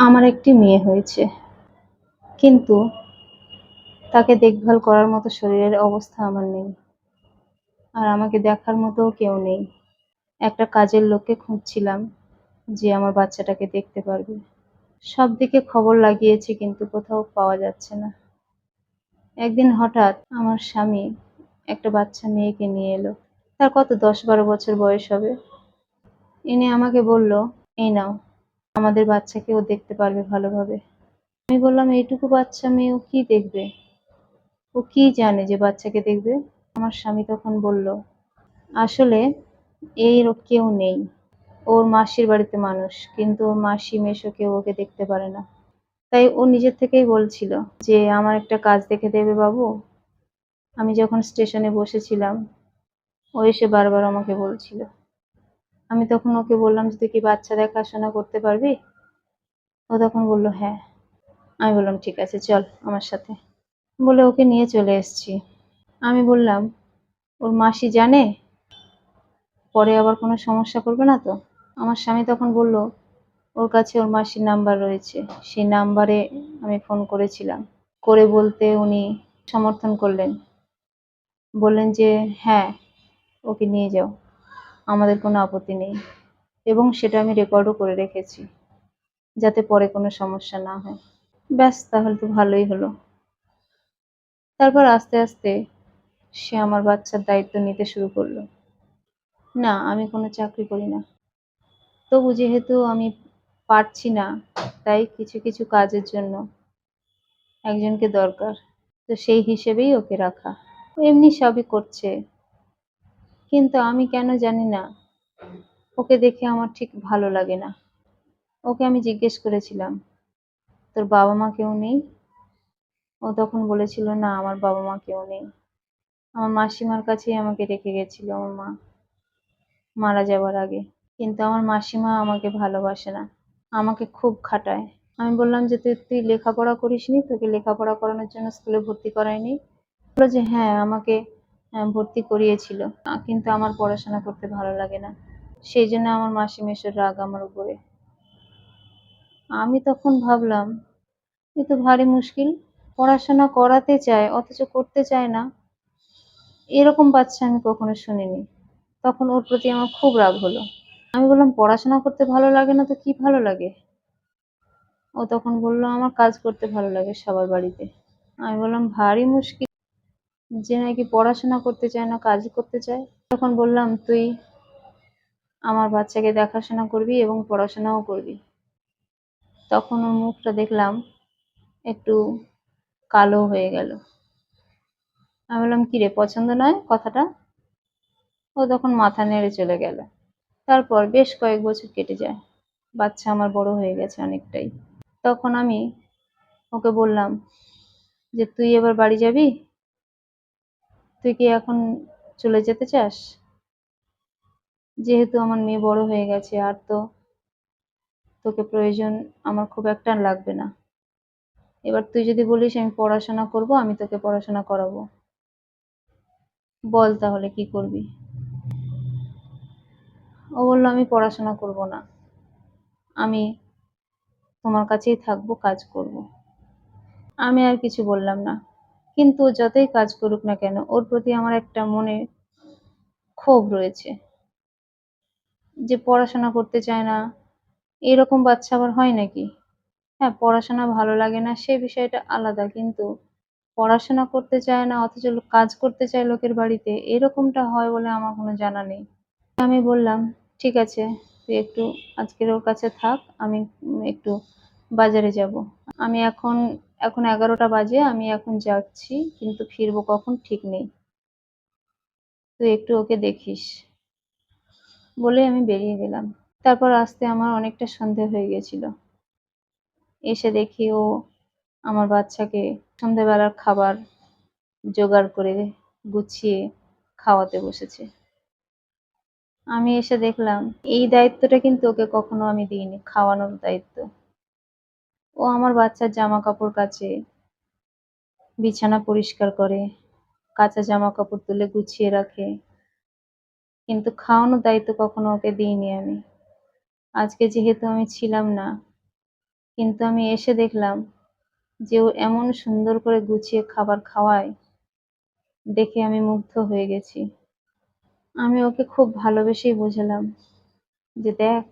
আমার একটি মেয়ে হয়েছে। কিন্তু তাকে দেখভাল করার মতো শরীরের অবস্থা আমার নেই। আর আমাকে দেখার মতো কেউ নেই। একটা কাজের লোককে খুঁজছিলাম যে আমার বাচ্চাটাকে দেখতে পারবে। সব দিকে খবর লাগিয়েছি কিন্তু কোথাও পাওয়া যাচ্ছে না। একদিন হঠাৎ আমার স্বামী একটা বাচ্চা মেয়েকে নিয়ে এলো। তার কত দশ বারো বছর বয়স হবে। এনে আমাকে বলল, এই নাও। আমাদের বাচ্চাকে ও দেখতে পারবে ভালোভাবে। আমি বললাম, এইটুকু বাচ্চা মেয়ে ও কি দেখবে? ও কি জানে যে বাচ্চাকে দেখবে? আমার স্বামী তখন বলল, আসলে এই কেউ নেই। ওর মাসির বাড়িতে মানুষ, কিন্তু ওর মাসি মেশো কেউ ওকে দেখতে পারে না। তাই ও নিজের থেকেই বলছিল যে, আমার একটা কাজ দেখে দেবে বাবু। আমি যখন স্টেশনে বসেছিলাম, ও এসে বারবার আমাকে বলছিল। আমি তখন ওকে বললাম যে, তুই কি বাচ্চা দেখাশোনা করতে পারবি? ও তখন বলল হ্যাঁ। আমি বললাম, ঠিক আছে, চল আমার সাথে। বলে ওকে নিয়ে চলে এসছি। আমি বললাম, ওর মাসি জানে? পরে আবার কোনো সমস্যা করবে না তো? আমার স্বামী তখন বলল, ওর কাছে ওর মাসির নাম্বার রয়েছে। সেই নাম্বারে আমি ফোন করেছিলাম। করে বলতে উনি সমর্থন করলেন। বললেন যে হ্যাঁ ওকে নিয়ে যাও। আমাদের কোনো আপত্তি নেই। এবং সেটা আমি রেকর্ডও করে রেখেছি, যাতে পরে কোনো সমস্যা না হয়। ব্যাস, তাহলে তো ভালোই হলো। তারপর আস্তে আস্তে সে আমার বাচ্চার দায়িত্ব নিতে শুরু করল। না, আমি কোনো চাকরি করি না। তবু যেহেতু আমি পারছি না, তাই কিছু কিছু কাজের জন্য একজনকে দরকার। তো সেই হিসেবেই ওকে রাখা। এমনি সবই করছে। কিন্তু আমি কেন জানি না। ওকে দেখে আমার ঠিক ভালো লাগে না। ওকে আমি জিজ্ঞেস করেছিলাম, তোর বাবা মা কেউ নেই? ও তখন বলেছিল, না, আমার বাবা মা কেউ নেই। আমার মাসিমার কাছেই আমাকে রেখে গেছিল আমার মা। মারা যাওয়ার আগে। কিন্তু আমার মাসিমা আমাকে ভালোবাসে না। আমাকে খুব খাটায়। আমি বললাম যে, তুই তুই লেখাপড়া করিসনি? তোকে লেখাপড়া করানোর জন্য স্কুলে ভর্তি করায়নি? বলল যে হ্যাঁ আমাকে ভর্তি করিয়েছিল। কিন্তু আমার পড়াশোনা করতে ভালো লাগে না। সেই জন্য আমার মাসি মেশোর রাগ আমার উপরে। আমি তখন ভাবলাম, এ তো ভারী মুশকিল। পড়াশোনা করাতে চায়, অথচ করতে চায় না। এরকম বাচ্চা আমি কখনো শুনিনি। তখন ওর প্রতি আমার খুব রাগ হলো। আমি বললাম, পড়াশোনা করতে ভালো লাগে না তো কি ভালো লাগে? ও তখন বলল, আমার কাজ করতে ভালো লাগে সবার বাড়িতে। আমি বললাম, ভারী মুশকিল। যে নাকি পড়াশোনা করতে চায় না, কাজ করতে চায়। তখন বললাম, তুই আমার বাচ্চাকে দেখাশোনা করবি এবং পড়াশোনাও করবি। তখন ওর মুখটা দেখলাম একটু কালো হয়ে গেল। আমি বললাম, কি রে, পছন্দ নয় কথাটা? ও তখন মাথা নেড়ে চলে গেল। তারপর বেশ কয়েক বছর কেটে যায়। বাচ্চা আমার বড় হয়ে গেছে অনেকটাই। তখন আমি ওকে বললাম যে, তুই এবার বাড়ি যাবি? তুই কি এখন চলে যেতে চাস? যেহেতু আমার মেয়ে বড় হয়ে গেছে, আর তো তোকে প্রয়োজন আমার খুব একটা লাগবে না। এবার তুই যদি বলিস আমি পড়াশোনা করব, আমি তোকে পড়াশোনা করাবো। বল তাহলে কি করবি? ও বলল, আমি পড়াশোনা করব না। আমি তোমার কাছেই থাকব, কাজ করব। আমি আর কিছু বললাম না। কিন্তু যতই কাজ করুক না কেন, ওর প্রতি আমার একটা মনে ক্ষোভ রয়েছে। যে পড়াশোনা করতে চায় না, এরকম বাচ্চা আবার হয় নাকি? হ্যাঁ পড়াশোনা ভালো লাগে না, সে বিষয়টা আলাদা, কিন্তু পড়াশোনা করতে চায় না, অথচ কাজ করতে চায় লোকের বাড়িতে, এরকমটা হয় বলে আমার কোনো জানা নেই। আমি বললাম, ঠিক আছে, তুই একটু আজকের ওর কাছে থাক, আমি একটু বাজারে যাব। আমি এখন এখন এগারোটা বাজে, আমি এখন যাচ্ছি, কিন্তু ফিরবো কখন ঠিক নেই। তুই একটু ওকে দেখিস। বলে আমি বেরিয়ে গেলাম। তারপর আসতে আমার অনেকটা সন্ধে হয়ে গেছিল। এসে দেখি ও আমার বাচ্চাকে সন্ধেবেলার খাবার জোগাড় করে গুছিয়ে খাওয়াতে বসেছে। আমি এসে দেখলাম, এই দায়িত্বটা কিন্তু ওকে কখনো আমি দিইনি, খাওয়ানোর দায়িত্ব। ও আমার বাচ্চার জামা কাপড় কাচে, বিছানা পরিষ্কার করে, কাঁচা জামা কাপড় তুলে গুছিয়ে রাখে। কিন্তু খাওয়ানোর দায়িত্ব কখনো ওকে দিইনি আমি। আজকে যেহেতু আমি ছিলাম না, কিন্তু আমি এসে দেখলাম যে ও এমন সুন্দর করে গুছিয়ে খাবার খাওয়ায়, দেখে আমি মুগ্ধ হয়ে গেছি। আমি ওকে খুব ভালোবেসেই বোঝালাম যে দেখ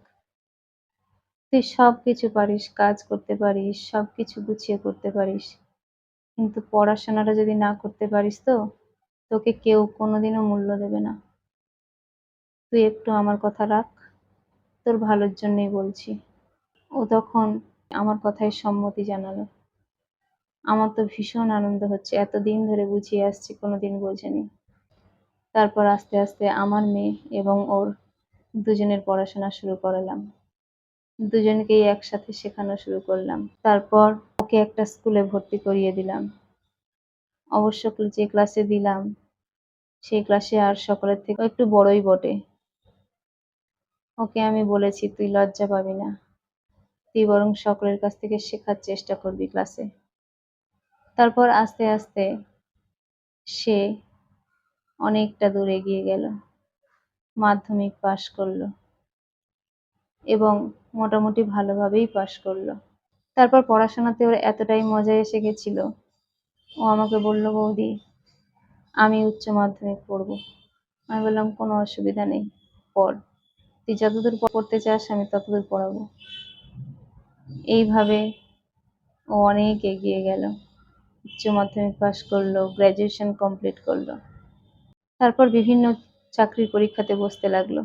তুই সব কিছু পারিস, কাজ করতে পারিস সব কিছু গুছিয়ে করতে পারিস। কিন্তু পড়াশোনাটা যদি না করতে পারিস তো, তোকে কেউ কোনোদিনও মূল্য দেবে না। তুই একটু আমার কথা রাখ, তোর ভালোর জন্যই বলছি। ও তখন আমার কথায় সম্মতি জানালো। আমার তো ভীষণ আনন্দ হচ্ছে, এতদিন ধরে বুঝিয়ে আসছি, কোনোদিন বোঝেনি। তারপর আস্তে আস্তে আমার মেয়ে এবং ওর দুজনের পড়াশোনা শুরু করালাম। দুজনকেই একসাথে শেখানো শুরু করলাম। তারপর ওকে একটা স্কুলে ভর্তি করিয়ে দিলাম। অবশ্য যে ক্লাসে দিলাম সেই ক্লাসে আর সকলের থেকে একটু বড়ই বটে। ওকে আমি বলেছি, তুই লজ্জা পাবি না। তুই বরং সকলের কাছ থেকে শেখার চেষ্টা করবি ক্লাসে। তারপর আস্তে আস্তে সে অনেকটা দূর এগিয়ে গেল। মাধ্যমিক পাশ করল এবং মোটামুটি ভালোভাবেই পাশ করল। তারপর পড়াশোনাতে ওর এতটাই মজা এসে গেছিল। ও আমাকে বলল, বৌদি, আমি উচ্চ মাধ্যমিক পড়ব। আমি বললাম, কোনো অসুবিধা নেই, পড়। তুই যতদূর পড়তে চাস, আমি ততদূর পড়াবো। এইভাবে ও অনেক এগিয়ে গেল। উচ্চ মাধ্যমিক পাশ করল গ্র্যাজুয়েশন কমপ্লিট করল। তারপর বিভিন্ন চাকরির পরীক্ষাতে বসতে লাগল।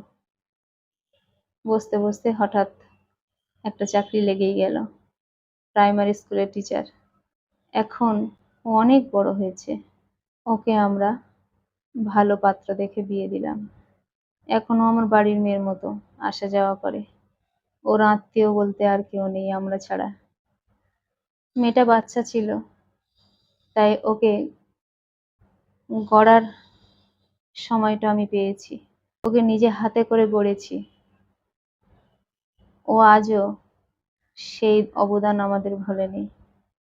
বসতে বসতে হঠাৎ একটা চাকরি লেগেই গেল। প্রাইমারি স্কুলের টিচার। এখন অনেক বড় হয়েছে। ওকে আমরা ভালো পাত্র দেখে বিয়ে দিলাম। এখনও আমার বাড়ির মেয়ের মতো আসা যাওয়া করে। ওর আত্মীয় বলতে আর কেউ নেই আমরা ছাড়া। মেয়েটা বাচ্চা ছিল, তাই ওকে গড়ার সময়টা আমি পেয়েছি। ওকে নিজে হাতে করে গড়েছি। ও আজও সেই অবদান আমাদের ভোলেনি।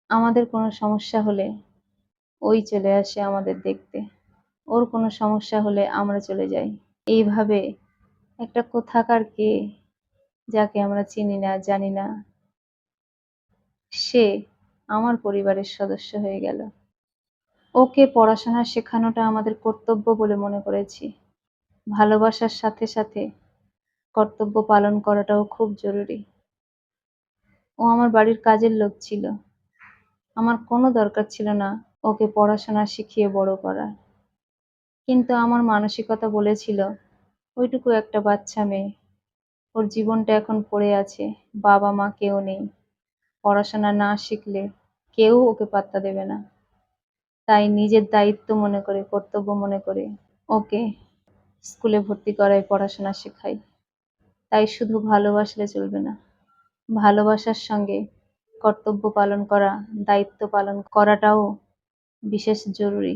আমাদের কোনো সমস্যা হলে ওই চলে আসে আমাদের দেখতে। ওর কোনো সমস্যা হলে আমরা চলে যাই। এইভাবে একটা কোথাকার কে যাকে আমরা চিনি না, জানি না, সে আমার পরিবারের সদস্য হয়ে গেল। ওকে পড়াশোনা শেখানোটা আমাদের কর্তব্য বলে মনে করেছি। ভালোবাসার সাথে সাথে কর্তব্য পালন করাটাও খুব জরুরি। ও আমার বাড়ির কাজের লোক ছিল। আমার কোনো দরকার ছিল না ওকে পড়াশোনা শিখিয়ে বড় করার। কিন্তু আমার মানসিকতা বলেছিল, ওইটুকু একটা বাচ্চা মেয়ে। ওর জীবনটা এখন পড়ে আছে, বাবা মা কেউ নেই। পড়াশোনা না শিখলে কেউ ওকে পাত্তা দেবে না। তাই নিজের দায়িত্ব মনে করে, কর্তব্য মনে করে ওকে স্কুলে ভর্তি করাই পড়াশোনা শেখাই। তাই শুধু ভালোবাসলে চলবে না। ভালোবাসার সঙ্গে কর্তব্য পালন করা, দায়িত্ব পালন করাটাও বিশেষ জরুরি।